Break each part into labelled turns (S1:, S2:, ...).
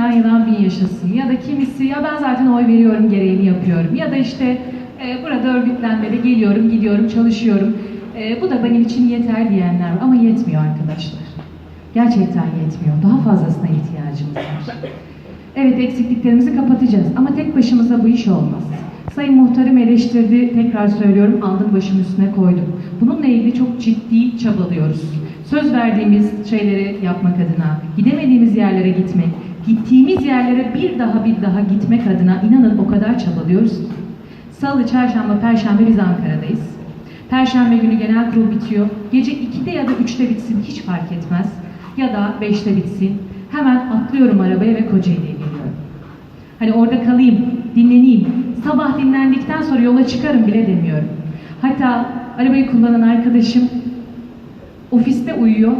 S1: yaşamayan yılan bin yaşasın. Ya da kimisi ya ben zaten oy veriyorum gereğini yapıyorum. Ya da işte e, burada örgütlenmede geliyorum, gidiyorum, çalışıyorum. E, bu da benim için yeter diyenler var. Ama yetmiyor arkadaşlar. Gerçekten yetmiyor. Daha fazlasına ihtiyacımız var. Evet eksikliklerimizi kapatacağız ama tek başımıza bu iş olmaz. Sayın Muhtarım eleştirdi, tekrar söylüyorum, aldım başım üstüne koydum. Bununla ilgili çok ciddi çabalıyoruz. Söz verdiğimiz şeyleri yapmak adına, gidemediğimiz yerlere gitmek, gittiğimiz yerlere bir daha bir daha gitmek adına inanın o kadar çabalıyoruz. Salı, çarşamba, perşembe biz Ankara'dayız. Perşembe günü genel kurul bitiyor. Gece 2'de ya da 3'te bitsin hiç fark etmez. Ya da 5'te bitsin. Hemen atlıyorum arabaya ve Kocaeli'ye geliyorum. Hani orada kalayım, dinleneyim. Sabah dinlendikten sonra yola çıkarım bile demiyorum. Hatta arabayı kullanan arkadaşım ofiste uyuyor.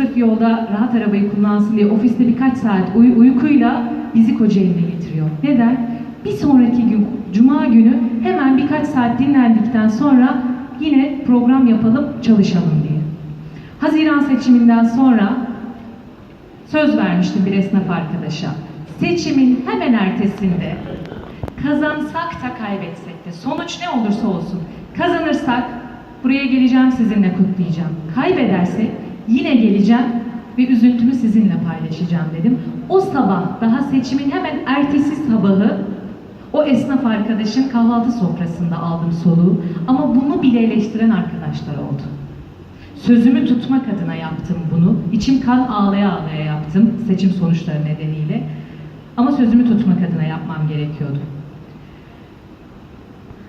S1: Sırf yolda rahat arabayı kullansın diye ofiste birkaç saat uy- uykuyla bizi Kocaeli'ne getiriyor. Neden? Bir sonraki gün, Cuma günü hemen birkaç saat dinlendikten sonra yine program yapalım, çalışalım diye. Haziran seçiminden sonra söz vermiştim bir esnaf arkadaşa. Seçimin hemen ertesinde kazansak da kaybetsek de sonuç ne olursa olsun kazanırsak buraya geleceğim sizinle kutlayacağım. Kaybedersek yine geleceğim ve üzüntümü sizinle paylaşacağım dedim. O sabah daha seçimin hemen ertesi sabahı o esnaf arkadaşın kahvaltı sofrasında aldım soluğu ama bunu bile eleştiren arkadaşlar oldu. Sözümü tutmak adına yaptım bunu. İçim kan ağlaya ağlaya yaptım seçim sonuçları nedeniyle. Ama sözümü tutmak adına yapmam gerekiyordu.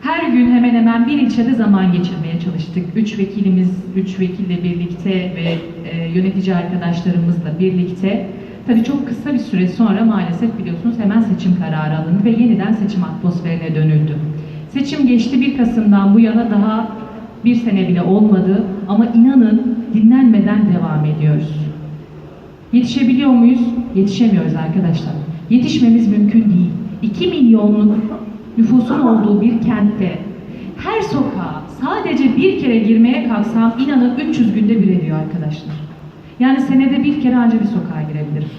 S1: Her gün hemen hemen bir ilçede zaman geçirmeye çalıştık. Üç vekilimiz, üç vekille birlikte ve e, yönetici arkadaşlarımızla birlikte. Tabii çok kısa bir süre sonra maalesef biliyorsunuz hemen seçim kararı alındı ve yeniden seçim atmosferine dönüldü. Seçim geçti 1 Kasım'dan bu yana daha bir sene bile olmadı ama inanın dinlenmeden devam ediyoruz. Yetişebiliyor muyuz? Yetişemiyoruz arkadaşlar. Yetişmemiz mümkün değil. 2 milyonluk nüfusun olduğu bir kentte her sokağa sadece bir kere girmeye kalksam inanın 300 günde bir ediyor arkadaşlar. Yani senede bir kere ancak bir sokağa girebilirim.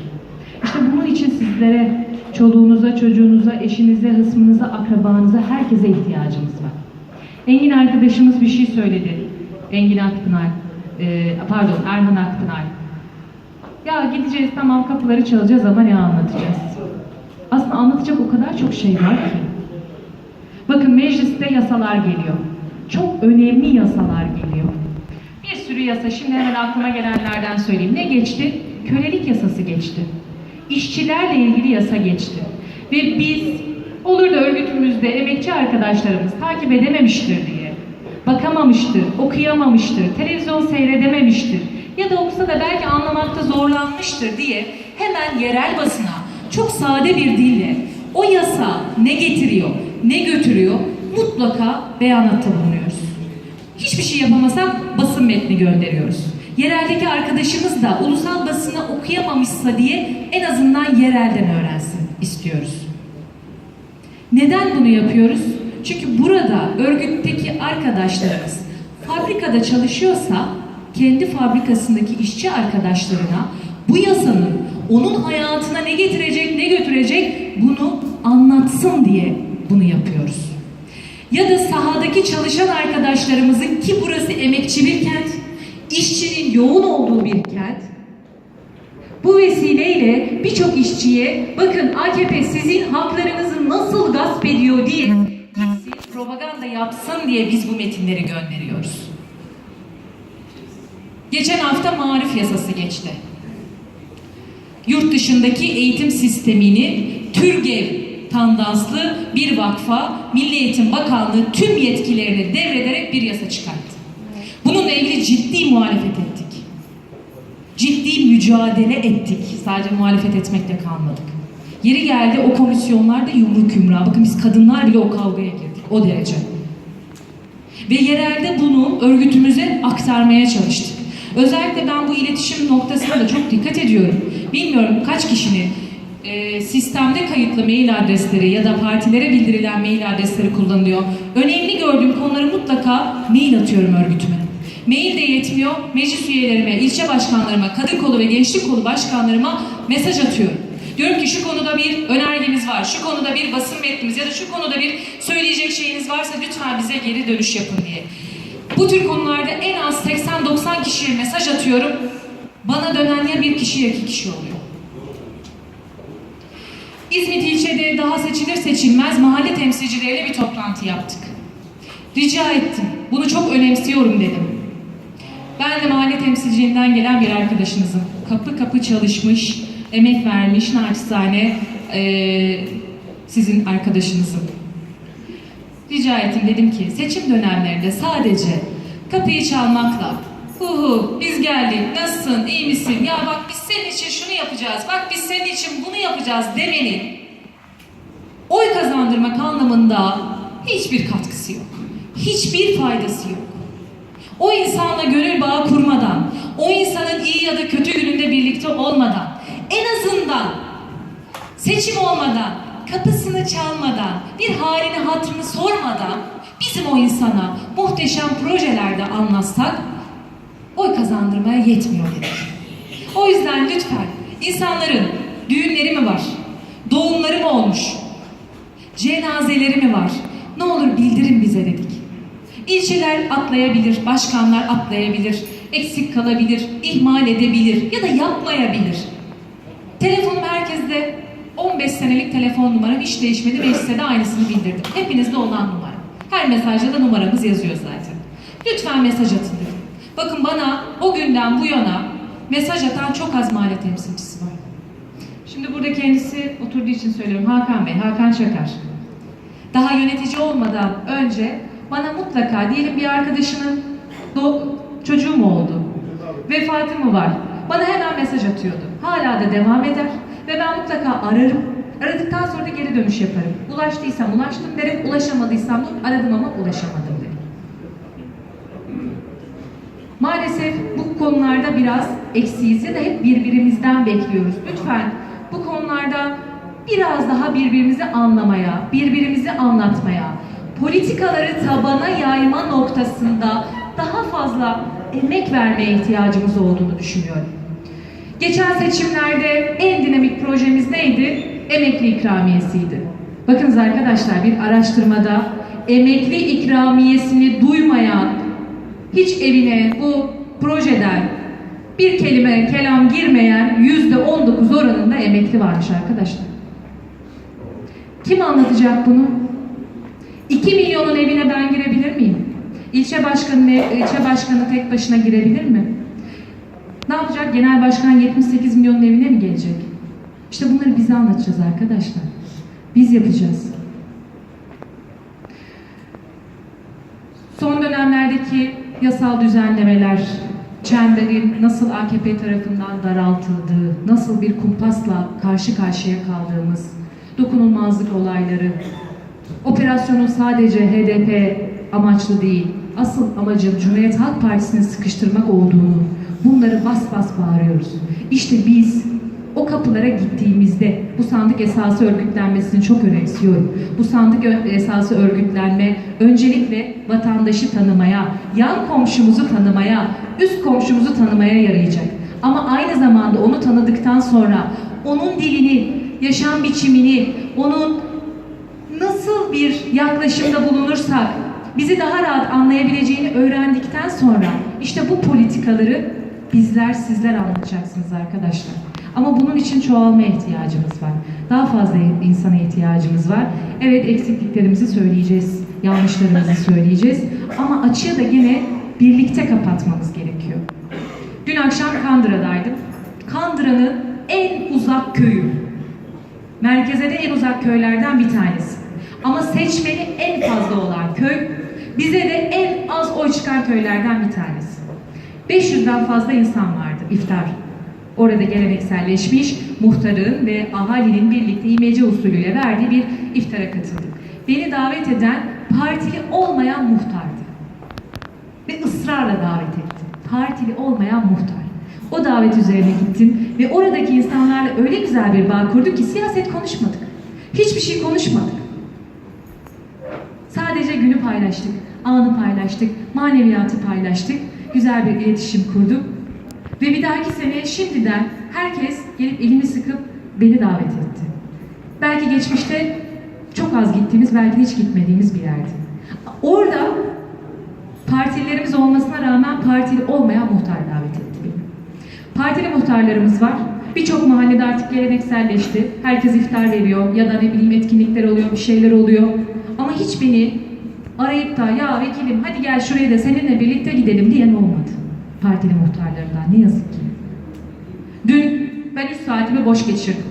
S1: İşte bunun için sizlere, çoluğunuza, çocuğunuza, eşinize, hısmınıza, akrabanıza, herkese ihtiyacımız var. Engin arkadaşımız bir şey söyledi. Engin Akpınar, e, pardon Erhan Akpınar. Ya gideceğiz tamam kapıları çalacağız ama ne anlatacağız? Aslında anlatacak o kadar çok şey var ki. Bakın mecliste yasalar geliyor. Çok önemli yasalar geliyor. Bir sürü yasa şimdi hemen aklıma gelenlerden söyleyeyim. Ne geçti? Kölelik yasası geçti. İşçilerle ilgili yasa geçti. Ve biz olur da örgütümüzde emekçi arkadaşlarımız takip edememiştir diye, bakamamıştır, okuyamamıştır, televizyon seyredememiştir ya da okusa da belki anlamakta zorlanmıştır diye hemen yerel basına çok sade bir dille o yasa ne getiriyor, ne götürüyor mutlaka beyanatta bulunuyoruz. Hiçbir şey yapamasak basın metni gönderiyoruz. Yereldeki arkadaşımız da ulusal basını okuyamamışsa diye en azından yerelden öğrensin istiyoruz. Neden bunu yapıyoruz? Çünkü burada örgütteki arkadaşlarımız fabrikada çalışıyorsa kendi fabrikasındaki işçi arkadaşlarına bu yasanın onun hayatına ne getirecek, ne götürecek bunu anlatsın diye bunu yapıyoruz. Ya da sahadaki çalışan arkadaşlarımızın ki burası emekçi bir kent, işçinin yoğun olduğu bir kent. Bu vesileyle birçok işçiye bakın AKP sizin haklarınızı nasıl gasp ediyor diye gitsin, propaganda yapsın diye biz bu metinleri gönderiyoruz. Geçen hafta marif yasası geçti. Yurt dışındaki eğitim sistemini TÜRGEV tandanslı bir vakfa Milli Eğitim Bakanlığı tüm yetkilerini devrederek bir yasa çıkarttı. Bununla ilgili ciddi muhalefet ettik. Ciddi mücadele ettik. Sadece muhalefet etmekle kalmadık. Yeri geldi o komisyonlarda yumruk yumruğa. Bakın biz kadınlar bile o kavgaya girdik. O derece. Ve yerelde bunu örgütümüze aktarmaya çalıştık. Özellikle ben bu iletişim noktasına da çok dikkat ediyorum. Bilmiyorum kaç kişinin e, sistemde kayıtlı mail adresleri ya da partilere bildirilen mail adresleri kullanılıyor. Önemli gördüğüm konuları mutlaka mail atıyorum örgütüme. Mail de yetmiyor. Meclis üyelerime, ilçe başkanlarıma, kadın kolu ve gençlik kolu başkanlarıma mesaj atıyorum.
S2: Diyorum ki şu konuda bir önergeniz var, şu konuda bir basın metnimiz ya da şu konuda bir söyleyecek şeyiniz varsa lütfen bize geri dönüş yapın diye. Bu tür konularda en az 80-90 kişiye mesaj atıyorum. Bana dönen ya bir kişi ya iki kişi oluyor. İzmit ilçede daha seçilir seçilmez mahalle temsilcileriyle bir toplantı yaptık. Rica ettim. Bunu çok önemsiyorum dedim. Ben de mahalle temsilciliğinden gelen bir arkadaşınızım. Kapı kapı çalışmış, emek vermiş, naçizane eee, sizin arkadaşınızım. Rica ettim dedim ki seçim dönemlerinde sadece kapıyı çalmakla hu biz geldik nasılsın iyi misin ya bak biz senin için şunu yapacağız bak biz senin için bunu yapacağız demenin oy kazandırmak anlamında hiçbir katkısı yok. Hiçbir faydası yok. O insanla gönül bağı kurmadan, o insanın iyi ya da kötü gününde birlikte olmadan, en azından seçim olmadan, kapısını çalmadan, bir halini hatırını sormadan bizim o insana muhteşem projelerde anlatsak oy kazandırmaya yetmiyor dedik. O yüzden lütfen insanların düğünleri mi var, doğumları mı olmuş, cenazeleri mi var? Ne olur bildirin bize dedik. İlçeler atlayabilir, başkanlar atlayabilir, eksik kalabilir, ihmal edebilir ya da yapmayabilir. Telefonum herkeste 15 senelik telefon numaram hiç değişmedi ve size de aynısını bildirdim. Hepinizde olan numara. Her mesajda da numaramız yazıyor zaten. Lütfen mesaj atın dedim. Bakın bana o günden bu yana mesaj atan çok az mahalle temsilcisi var. Şimdi burada kendisi oturduğu için söylüyorum. Hakan Bey, Hakan Çakar. Daha yönetici olmadan önce bana mutlaka diyelim bir arkadaşının çocuğu mu oldu? Vefatı mı var? Bana hemen mesaj atıyordu. Hala da devam eder ve ben mutlaka ararım. Aradıktan sonra da geri dönüş yaparım. Ulaştıysam ulaştım derim, ulaşamadıysam aradım ama ulaşamadım derim. Maalesef bu konularda biraz eksiyiz ya hep birbirimizden bekliyoruz. Lütfen bu konularda biraz daha birbirimizi anlamaya, birbirimizi anlatmaya, politikaları tabana yayma noktasında daha fazla emek vermeye ihtiyacımız olduğunu düşünüyorum. Geçen seçimlerde en dinamik projemiz neydi? Emekli ikramiyesiydi. Bakınız arkadaşlar bir araştırmada emekli ikramiyesini duymayan, hiç evine bu projeden bir kelime kelam girmeyen yüzde 19 oranında emekli varmış arkadaşlar. Kim anlatacak bunu? 2 milyonun evine ben girebilir miyim? İlçe başkanı, ilçe başkanı tek başına girebilir mi? Ne yapacak? Genel başkan 78 milyonun evine mi gelecek? İşte bunları bize anlatacağız arkadaşlar. Biz yapacağız. Son dönemlerdeki yasal düzenlemeler, çemberin nasıl AKP tarafından daraltıldığı, nasıl bir kumpasla karşı karşıya kaldığımız, dokunulmazlık olayları, operasyonun sadece HDP amaçlı değil, asıl amacın Cumhuriyet Halk Partisi'ni sıkıştırmak olduğunu, bunları bas bas bağırıyoruz. İşte biz o kapılara gittiğimizde bu sandık esası örgütlenmesini çok önemsiyorum. Bu sandık esası örgütlenme öncelikle vatandaşı tanımaya, yan komşumuzu tanımaya, üst komşumuzu tanımaya yarayacak. Ama aynı zamanda onu tanıdıktan sonra onun dilini, yaşam biçimini, onun nasıl bir yaklaşımda bulunursak bizi daha rahat anlayabileceğini öğrendikten sonra işte bu politikaları bizler sizler anlatacaksınız arkadaşlar. Ama bunun için çoğalmaya ihtiyacımız var. Daha fazla insana ihtiyacımız var. Evet eksikliklerimizi söyleyeceğiz, yanlışlarımızı söyleyeceğiz. Ama açığı da yine birlikte kapatmamız gerekiyor. Dün akşam Kandıra'daydım. Kandıra'nın en uzak köyü. Merkeze de en uzak köylerden bir tanesi. Ama seçmeni en fazla olan köy, bize de en az oy çıkan köylerden bir tanesi. 500'den fazla insan vardı iftar. Orada gelenekselleşmiş muhtarın ve ahalinin birlikte imece usulüyle verdiği bir iftara katıldık. Beni davet eden partili olmayan muhtardı. Ve ısrarla davet etti. Partili olmayan muhtar. O davet üzerine gittim ve oradaki insanlarla öyle güzel bir bağ kurduk ki siyaset konuşmadık. Hiçbir şey konuşmadık. Sadece günü paylaştık, anı paylaştık, maneviyatı paylaştık, güzel bir iletişim kurduk. Ve bir dahaki sene şimdiden herkes gelip elini sıkıp
S1: beni davet etti. Belki geçmişte çok az gittiğimiz, belki hiç gitmediğimiz bir yerdi. Orada partilerimiz olmasına rağmen partili olmayan muhtar davet etti beni. Partili muhtarlarımız var. Birçok mahallede artık gelenekselleşti. Herkes iftar veriyor ya da ne bileyim etkinlikler oluyor, bir şeyler oluyor. Ama hiç beni arayıp da ya vekilim hadi gel şuraya da seninle birlikte gidelim diyen olmadı. Partili muhtarlarından ne yazık ki. Dün ben 3 saatimi boş geçirdim.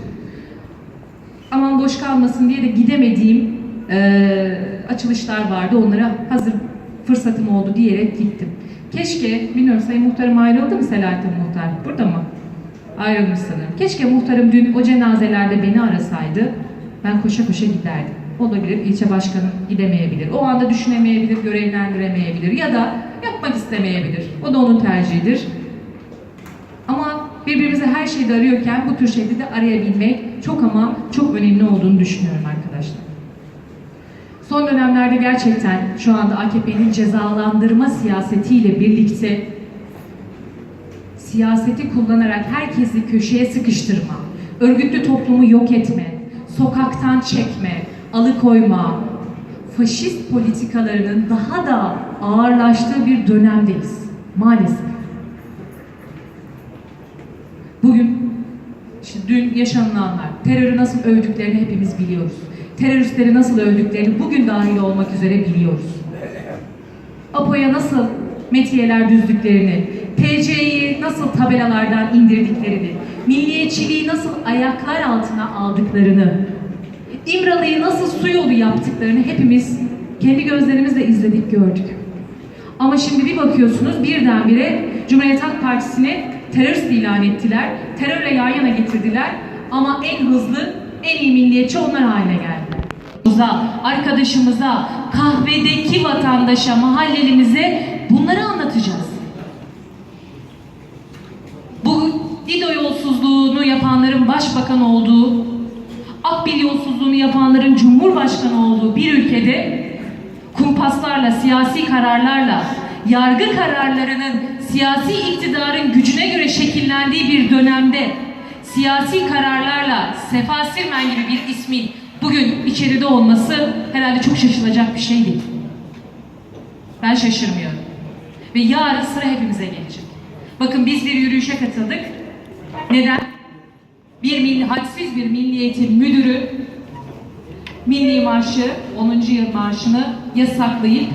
S1: Aman boş kalmasın diye de gidemediğim eee, açılışlar vardı. Onlara hazır fırsatım oldu diyerek gittim. Keşke, bilmiyorum Sayın Muhtarım ayrıldı mı Selahattin Muhtar? Burada mı? Ayrılmış sanırım. Keşke muhtarım dün o cenazelerde beni arasaydı. Ben koşa koşa giderdim. Olabilir, ilçe başkanım gidemeyebilir. O anda düşünemeyebilir, görevlendiremeyebilir ya da yapmak istemeyebilir. O da onun tercihidir. Ama birbirimize her şeyde arıyorken bu tür şeyde de arayabilmek çok ama çok önemli olduğunu düşünüyorum arkadaşlar. Son dönemlerde gerçekten şu anda AKP'nin cezalandırma siyasetiyle birlikte siyaseti kullanarak herkesi köşeye sıkıştırma, örgütlü toplumu yok etme, sokaktan çekme, alıkoyma, faşist politikalarının daha da ağırlaştığı bir dönemdeyiz maalesef. Bugün, işte dün yaşanılanlar, terörü nasıl övdüklerini hepimiz biliyoruz. Teröristleri nasıl övdüklerini bugün dahil olmak üzere biliyoruz. APO'ya nasıl metiyeler düzdüklerini, TC'yi nasıl tabelalardan indirdiklerini, milliyetçiliği nasıl ayaklar altına aldıklarını, İmralı'yı nasıl su yolu yaptıklarını hepimiz kendi gözlerimizle izledik, gördük. Ama şimdi bir bakıyorsunuz birdenbire Cumhuriyet Halk Partisi'ni terörist ilan ettiler. Terörle yan yana getirdiler. Ama en hızlı, en iyi milliyetçi onlar haline geldiler. Arkadaşımıza, kahvedeki vatandaşa, mahallelimize bunları anlatacağız. Bu İDO yolsuzluğunu yapanların başbakan olduğu, Akbil yolsuzluğunu yapanların cumhurbaşkanı olduğu bir ülkede kumpaslarla, siyasi kararlarla, yargı kararlarının siyasi iktidarın gücüne göre şekillendiği bir dönemde siyasi kararlarla Sefa Sirmen gibi bir ismin bugün içeride olması herhalde çok şaşılacak bir şey değil. Ben şaşırmıyorum. Ve yarın sıra hepimize gelecek. Bakın biz bir yürüyüşe katıldık. Neden? Bir milli, hadsiz bir milliyetin müdürü Milli Marşı, 10. yıl marşını yasaklayıp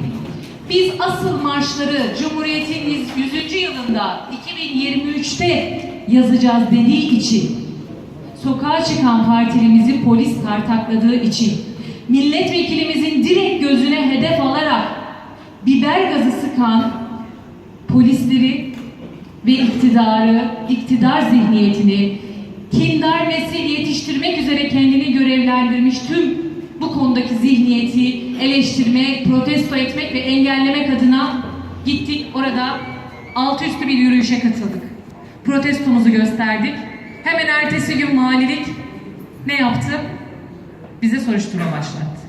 S1: biz asıl marşları Cumhuriyet'in 100. yılında 2023'te yazacağız dediği için sokağa çıkan partilimizi polis tartakladığı için milletvekilimizin direkt gözüne hedef alarak biber gazı sıkan polisleri ve iktidarı, iktidar zihniyetini kindar nesil yetiştirmek üzere kendini görevlendirmiş tüm bu konudaki zihniyeti eleştirmek, protesto etmek ve engellemek adına gittik orada altı üstü bir yürüyüşe katıldık. Protestomuzu gösterdik. Hemen ertesi gün valilik ne yaptı? Bize soruşturma başlattı.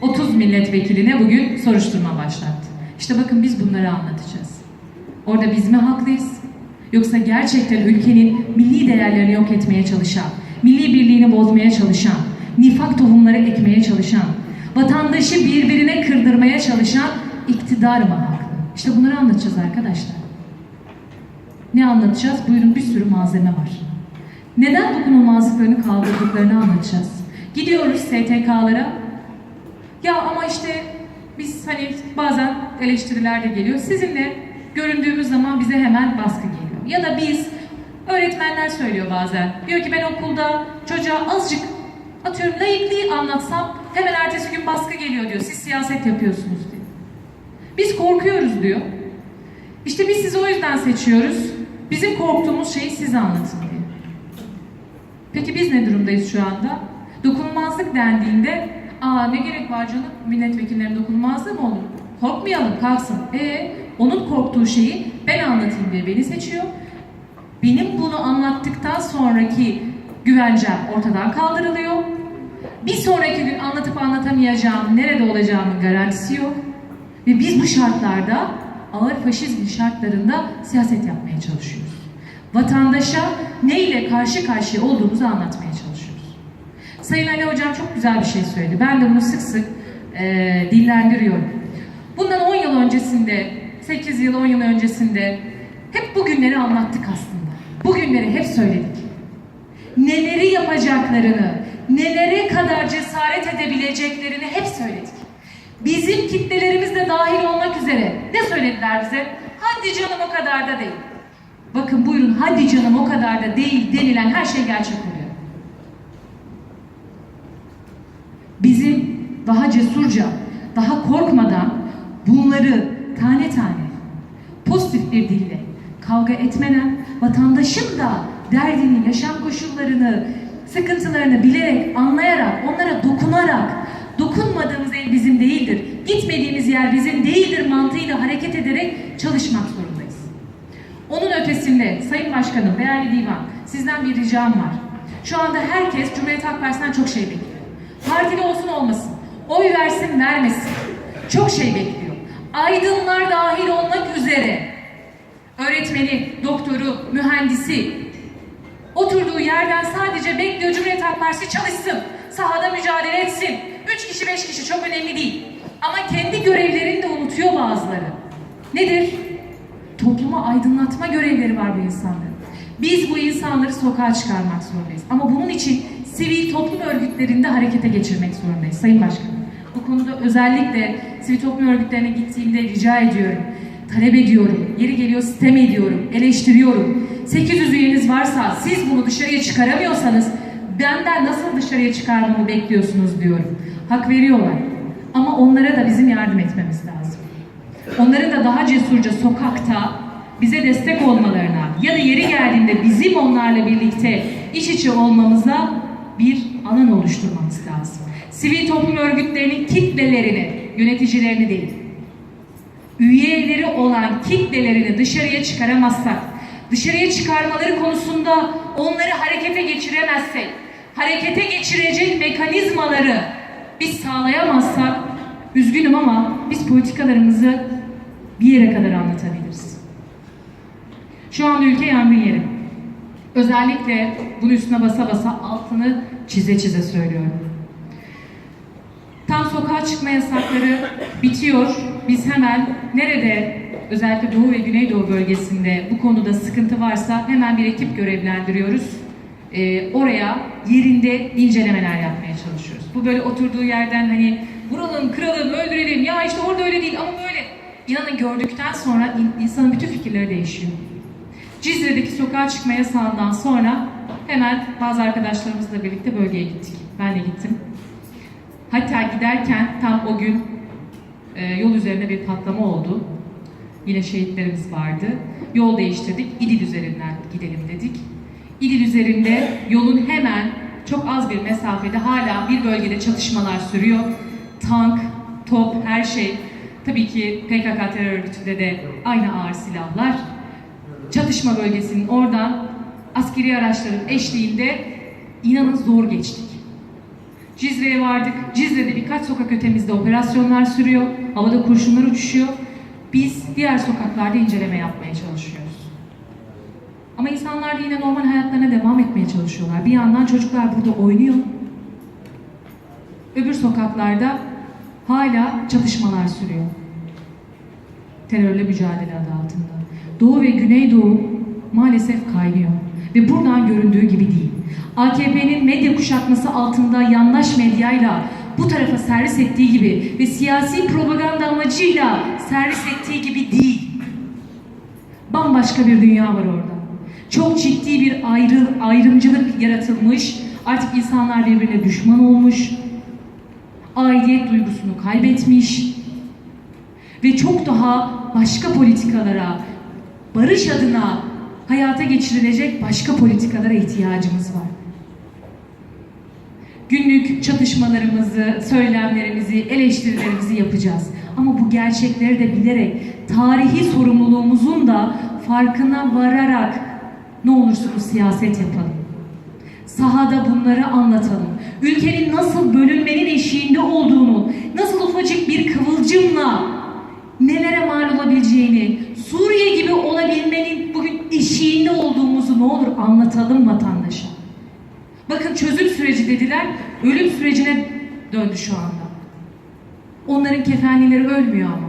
S1: 30 milletvekiline bugün soruşturma başlattı. İşte bakın biz bunları anlatacağız. Orada biz mi haklıyız? Yoksa gerçekten ülkenin milli değerlerini yok etmeye çalışan, milli birliğini bozmaya çalışan, nifak tohumları ekmeye çalışan, vatandaşı birbirine kırdırmaya çalışan iktidar mı haklı? İşte bunları anlatacağız arkadaşlar. Ne anlatacağız? Buyurun bir sürü malzeme var. Neden dokunulmazlıklarını kaldırdıklarını anlatacağız. Gidiyoruz STK'lara. Ya ama işte biz hani bazen eleştiriler de geliyor. Sizinle göründüğümüz zaman bize hemen baskı geliyor. Ya da biz öğretmenler söylüyor bazen. Diyor ki ben okulda çocuğa azıcık atıyorum layıklığı anlatsam hemen ertesi gün baskı geliyor diyor. Siz siyaset yapıyorsunuz diyor. Biz korkuyoruz diyor. İşte biz sizi o yüzden seçiyoruz. Bizim korktuğumuz şeyi size anlatın diyor. Peki biz ne durumdayız şu anda? Dokunulmazlık dendiğinde aa ne gerek var canım milletvekillerinin dokunulmazlığı mı olur? Korkmayalım kalksın. E onun korktuğu şeyi ben anlatayım diye beni seçiyor. Benim bunu anlattıktan sonraki güvencem ortadan kaldırılıyor. Bir sonraki gün anlatıp anlatamayacağım, nerede olacağımın garantisi yok. Ve biz bu şartlarda ağır faşizm şartlarında siyaset yapmaya çalışıyoruz.
S2: vatandaşa neyle karşı karşıya olduğumuzu anlatmaya çalışıyoruz. Sayın Ali Hocam çok güzel bir şey söyledi. Ben de bunu sık sık eee, dillendiriyorum. Bundan 10 yıl öncesinde, 8 yıl 10 yıl öncesinde hep bugünleri anlattık aslında. Bugünleri hep söyledik. Neleri yapacaklarını, nelere kadar cesaret edebileceklerini hep söyledik. Bizim kitlelerimiz de dahil olmak üzere ne söylediler bize? Hadi canım o kadar da değil. Bakın buyurun hadi canım o kadar da değil denilen her şey gerçek oluyor. Bizim daha cesurca, daha korkmadan bunları tane tane pozitif bir dille kavga etmeden vatandaşın da derdini, yaşam koşullarını, sıkıntılarını bilerek, anlayarak, onlara dokunarak dokunmadığımız ev bizim değildir. Gitmediğimiz yer bizim değildir mantığıyla hareket ederek çalışmak zorundayız. Onun ötesinde Sayın Başkanım, değerli divan, sizden bir ricam var. Şu anda herkes Cumhuriyet Halk Partisi'nden çok şey bekliyor. Partili olsun olmasın, oy versin vermesin. Çok şey bekliyor. Aydınlar dahil olmak üzere öğretmeni, doktoru, mühendisi oturduğu yerden sadece bekliyor Cumhuriyet Halk Partisi çalışsın, sahada mücadele etsin. Üç kişi, beş kişi çok önemli değil. Ama kendi görevlerini de unutuyor bazıları. Nedir? Toplumu aydınlatma görevleri var bu insanların. Biz bu insanları sokağa çıkarmak zorundayız. Ama bunun için sivil toplum örgütlerinde harekete geçirmek zorundayız Sayın Başkanım. Bu konuda özellikle sivil toplum örgütlerine gittiğimde rica ediyorum, talep ediyorum, yeri geliyor sitem ediyorum, eleştiriyorum. 800 üyeniz varsa siz bunu dışarıya çıkaramıyorsanız benden nasıl dışarıya çıkarmamı bekliyorsunuz diyorum. Hak veriyorlar. Ama onlara da bizim yardım etmemiz lazım. Onların da daha cesurca sokakta bize destek olmalarına ya da yeri geldiğinde bizim onlarla birlikte iç içe olmamıza bir alan oluşturmamız lazım. Sivil toplum örgütlerinin kitlelerini, yöneticilerini değil, üyeleri olan kitlelerini dışarıya çıkaramazsak, dışarıya çıkarmaları konusunda onları harekete geçiremezsek, harekete geçirecek mekanizmaları biz sağlayamazsak, üzgünüm ama biz politikalarımızı bir yere kadar anlatabiliriz. Şu anda ülke yangın yeri. Özellikle bunun üstüne basa basa altını çize çize söylüyorum. Tam sokağa çıkma yasakları bitiyor. Biz hemen nerede özellikle Doğu ve Güneydoğu bölgesinde bu konuda sıkıntı varsa hemen bir ekip görevlendiriyoruz. Ee, oraya yerinde incelemeler yapmaya çalışıyoruz. Bu böyle oturduğu yerden hani vuralım, kıralım, öldürelim ya işte orada öyle değil ama böyle. İnanın gördükten sonra in- insanın bütün fikirleri değişiyor. Cizre'deki sokağa çıkma yasağından sonra hemen bazı arkadaşlarımızla birlikte bölgeye gittik. Ben de gittim. Hatta giderken tam o gün e, yol üzerinde bir patlama oldu. Yine şehitlerimiz vardı. Yol değiştirdik. İdil üzerinden gidelim dedik. İdil üzerinde yolun hemen çok az bir mesafede hala bir bölgede çatışmalar sürüyor. Tank, top, her şey. Tabii ki PKK terör örgütünde de aynı ağır silahlar. Çatışma bölgesinin oradan askeri araçların eşliğinde inanın zor geçtik. Cizre'ye vardık. Cizre'de birkaç sokak ötemizde operasyonlar sürüyor. Havada kurşunlar uçuşuyor. Biz diğer sokaklarda inceleme yapmaya çalışıyoruz. Ama insanlar da yine normal hayatlarına devam etmeye çalışıyorlar. Bir yandan çocuklar burada oynuyor. Öbür sokaklarda hala çatışmalar sürüyor. Terörle mücadele adı altında. Doğu ve Güneydoğu maalesef kaynıyor. Ve buradan göründüğü gibi değil. AKP'nin medya kuşatması altında yandaş medyayla bu tarafa servis ettiği gibi ve siyasi propaganda amacıyla servis ettiği gibi değil. Bambaşka bir dünya var orada. Çok ciddi bir ayrı, ayrımcılık yaratılmış. Artık insanlar birbirine düşman olmuş. Aidiyet duygusunu kaybetmiş. Ve çok daha başka politikalara, barış adına hayata geçirilecek başka politikalara ihtiyacımız var. Günlük çatışmalarımızı, söylemlerimizi, eleştirilerimizi yapacağız. Ama bu gerçekleri de bilerek, tarihi sorumluluğumuzun da farkına vararak ne olursunuz siyaset yapalım. Sahada bunları anlatalım. Ülkenin nasıl bölünmenin eşiğinde olduğunu, nasıl ufacık bir kıvılcımla nelere mal olabileceğini, Suriye gibi olabilmenin bugün eşiğinde olduğumuzu ne olur anlatalım vatandaşa. Bakın çözüm süreci dediler, ölüm sürecine döndü şu anda. Onların kefenlileri ölmüyor ama.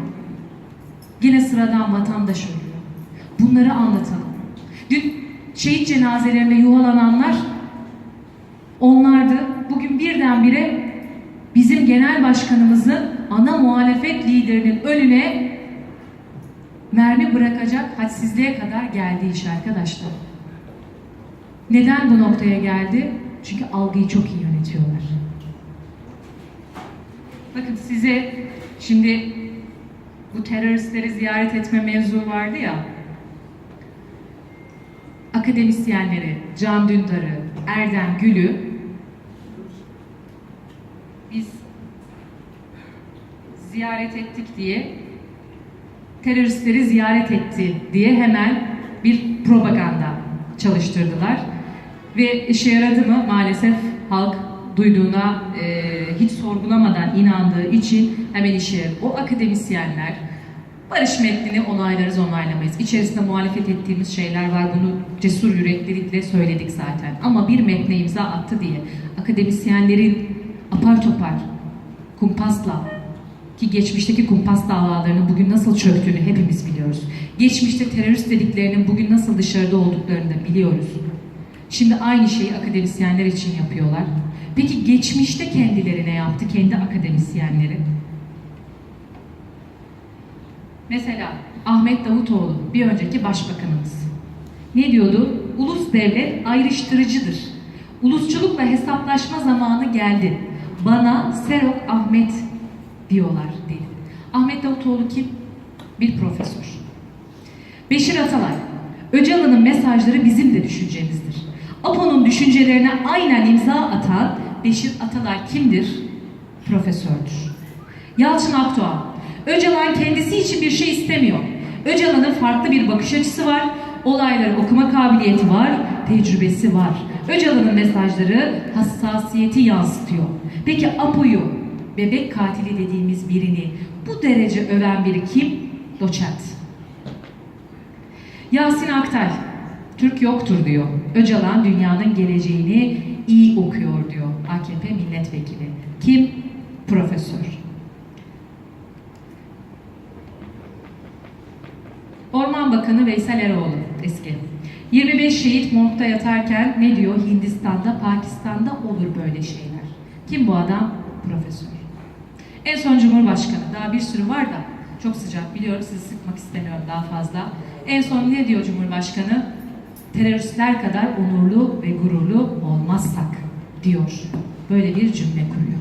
S2: Yine sıradan vatandaş ölüyor. Bunları anlatalım. Dün şehit cenazelerinde yuvalananlar onlardı. Bugün birdenbire bizim genel başkanımızın ana muhalefet liderinin önüne mermi bırakacak hadsizliğe kadar geldi iş arkadaşlar. Neden bu noktaya geldi? Çünkü algıyı çok iyi yönetiyorlar. Bakın size şimdi bu teröristleri ziyaret etme mevzu vardı ya. Akademisyenleri, Can Dündar'ı, Erdem Gül'ü biz ziyaret ettik diye teröristleri ziyaret etti diye hemen bir propaganda çalıştırdılar. Ve işe yaradı mı maalesef halk duyduğuna e, hiç sorgulamadan inandığı için hemen işe. O akademisyenler barış metnini onaylarız onaylamayız. İçerisinde muhalefet ettiğimiz şeyler var. Bunu cesur yüreklilikle söyledik zaten. Ama bir metne imza attı diye akademisyenlerin apar topar kumpasla ki geçmişteki kumpas davalarının bugün nasıl çöktüğünü hepimiz biliyoruz. Geçmişte terörist dediklerinin bugün nasıl dışarıda olduklarını da biliyoruz. Şimdi aynı şeyi akademisyenler için yapıyorlar. Peki geçmişte kendileri ne yaptı? Kendi akademisyenleri. Mesela Ahmet Davutoğlu bir önceki başbakanımız. Ne diyordu? Ulus devlet ayrıştırıcıdır. Ulusçulukla hesaplaşma zamanı geldi. Bana Serok Ahmet diyorlar dedi. Ahmet Davutoğlu kim? Bir profesör. Beşir Atalay. Öcalan'ın mesajları bizim de düşüncemizdir. APO'nun düşüncelerine aynen imza atan Beşir Atalay kimdir? Profesördür. Yalçın Akdoğan. Öcalan kendisi için bir şey istemiyor. Öcalan'ın farklı bir bakış açısı var. Olayları okuma kabiliyeti var, tecrübesi var. Öcalan'ın mesajları hassasiyeti yansıtıyor. Peki APO'yu, bebek katili dediğimiz birini bu derece öven biri kim? Doçent. Yasin Aktay, Türk yoktur diyor. Öcalan dünyanın geleceğini iyi okuyor diyor AKP milletvekili. Kim? Profesör. Orman Bakanı Veysel Eroğlu eski. 25 şehit morgda yatarken ne diyor? Hindistan'da, Pakistan'da olur böyle şeyler. Kim bu adam? Profesör. En son Cumhurbaşkanı. Daha bir sürü var da çok sıcak biliyorum sizi sıkmak istemiyorum daha fazla. En son ne diyor Cumhurbaşkanı? Teröristler kadar onurlu ve gururlu olmazsak diyor. Böyle bir cümle kuruyor.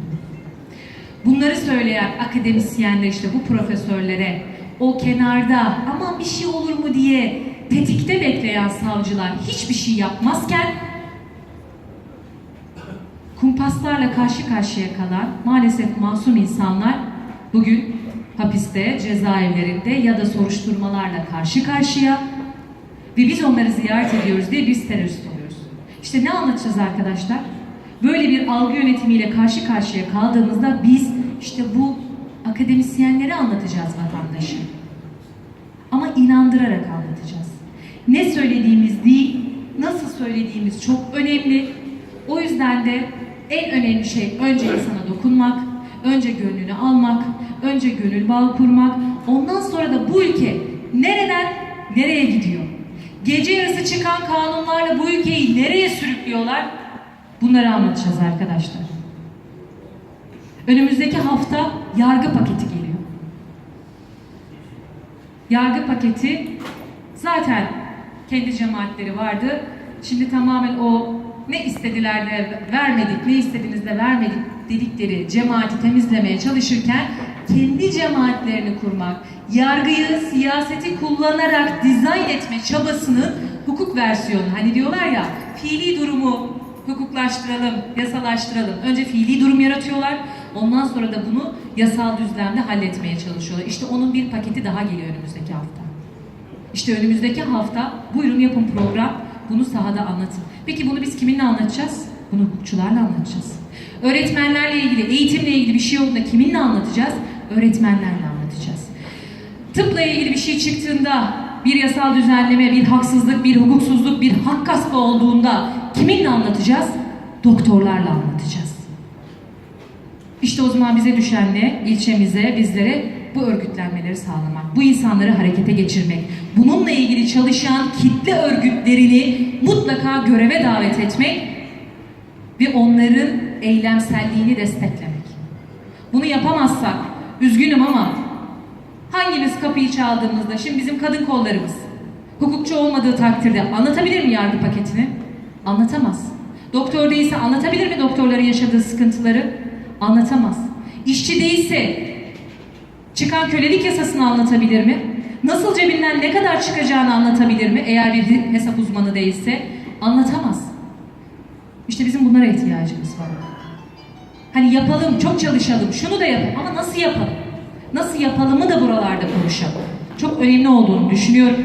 S2: Bunları söyleyen akademisyenler işte bu profesörlere o kenarda aman bir şey olur mu diye tetikte bekleyen savcılar hiçbir şey yapmazken kumpaslarla karşı karşıya kalan maalesef masum insanlar bugün hapiste, cezaevlerinde ya da soruşturmalarla karşı karşıya ve biz onları ziyaret ediyoruz diye biz terörist oluyoruz. İşte ne anlatacağız arkadaşlar? Böyle bir algı yönetimiyle karşı karşıya kaldığımızda biz işte bu akademisyenleri anlatacağız vatandaşı. Ama inandırarak anlatacağız. Ne söylediğimiz değil, nasıl söylediğimiz çok önemli. O yüzden de en önemli şey önce insana dokunmak, önce gönlünü almak, önce gönül bağı kurmak. Ondan sonra da bu ülke nereden nereye gidiyor? Gece yarısı çıkan kanunlarla bu ülkeyi nereye sürüklüyorlar? Bunları anlatacağız arkadaşlar. Önümüzdeki hafta yargı paketi geliyor. Yargı paketi zaten kendi cemaatleri vardı. Şimdi tamamen o ne istediler de vermedik, ne istediniz de vermedik dedikleri cemaati temizlemeye çalışırken kendi cemaatlerini kurmak, yargıyı, siyaseti kullanarak dizayn etme çabasının hukuk versiyonu. Hani diyorlar ya fiili durumu hukuklaştıralım, yasalaştıralım. Önce fiili durum yaratıyorlar. Ondan sonra da bunu yasal düzlemde halletmeye çalışıyorlar. İşte onun bir paketi daha geliyor önümüzdeki hafta. İşte önümüzdeki hafta buyurun yapın program, bunu sahada anlatın. Peki bunu biz kiminle anlatacağız? Bunu hukukçularla anlatacağız. Öğretmenlerle ilgili, eğitimle ilgili bir şey olduğunda kiminle anlatacağız? Öğretmenlerle anlatacağız. Tıpla ilgili bir şey çıktığında bir yasal düzenleme, bir haksızlık, bir hukuksuzluk, bir hak gaspı olduğunda kiminle anlatacağız? Doktorlarla anlatacağız. İşte o zaman bize düşen ne? İlçemize, bizlere bu örgütlenmeleri sağlamak, bu insanları harekete geçirmek, bununla ilgili çalışan kitle örgütlerini mutlaka göreve davet etmek ve onların eylemselliğini desteklemek. Bunu yapamazsak, üzgünüm ama hangimiz kapıyı çaldığımızda, şimdi bizim kadın kollarımız, hukukçu olmadığı takdirde anlatabilir mi yargı paketini? Anlatamaz. Doktor değilse anlatabilir mi doktorların yaşadığı sıkıntıları? Anlatamaz. İşçi değilse çıkan kölelik yasasını anlatabilir mi? Nasıl cebinden ne kadar çıkacağını anlatabilir mi? Eğer bir hesap uzmanı değilse anlatamaz. İşte bizim bunlara ihtiyacımız var. Hani yapalım, çok çalışalım, şunu da yapalım ama nasıl yapalım? Nasıl yapalımı da buralarda konuşalım. Çok önemli olduğunu düşünüyorum.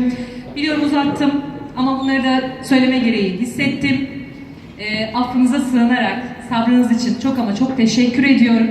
S2: Biliyorum uzattım ama bunları da söyleme gereği hissettim. E, affınıza sığınarak sabrınız için çok ama çok teşekkür ediyorum.